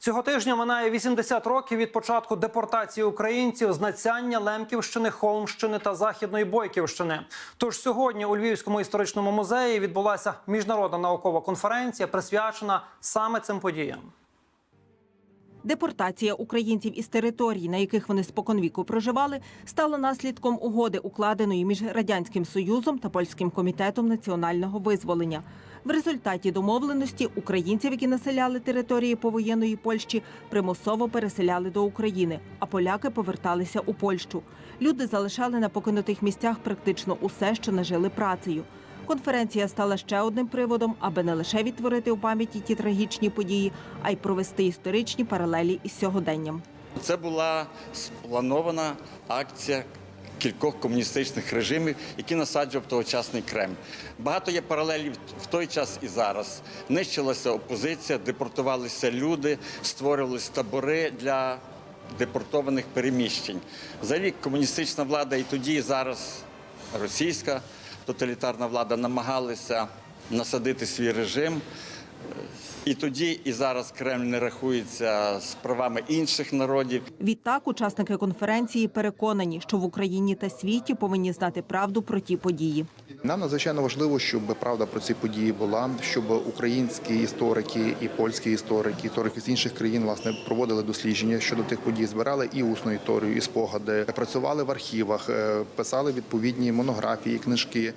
Цього тижня минає 80 років від початку депортації українців з Нацяння, Лемківщини, Холмщини та Західної Бойківщини. Тож сьогодні у Львівському історичному музеї відбулася міжнародна наукова конференція, присвячена саме цим подіям. Депортація українців із територій, на яких вони споконвіку проживали, стала наслідком угоди, укладеної між радянським союзом та польським комітетом національного визволення. В результаті домовленості українців, які населяли території повоєнної Польщі, примусово переселяли до України, а поляки поверталися у Польщу. Люди залишали на покинутих місцях практично усе, що нажили працею. Конференція стала ще одним приводом, аби не лише відтворити у пам'яті ті трагічні події, а й провести історичні паралелі із сьогоденням. Це була спланована акція кількох комуністичних режимів, які насаджував тогочасний Кремль. Багато є паралелів в той час і зараз. Нищилася опозиція, депортувалися люди, створювалися табори для депортованих переміщень. Взагалі комуністична влада і тоді, і зараз російська тоталітарна влада намагалися насадити свій режим. І тоді, і зараз Кремль не рахується з правами інших народів. Відтак, учасники конференції переконані, що в Україні та світі повинні знати правду про ті події. Нам надзвичайно важливо, щоб правда про ці події була, щоб українські історики і польські історики, історики з інших країн власне проводили дослідження щодо тих подій, збирали і усну історію, і спогади, працювали в архівах, е, писали відповідні монографії, книжки.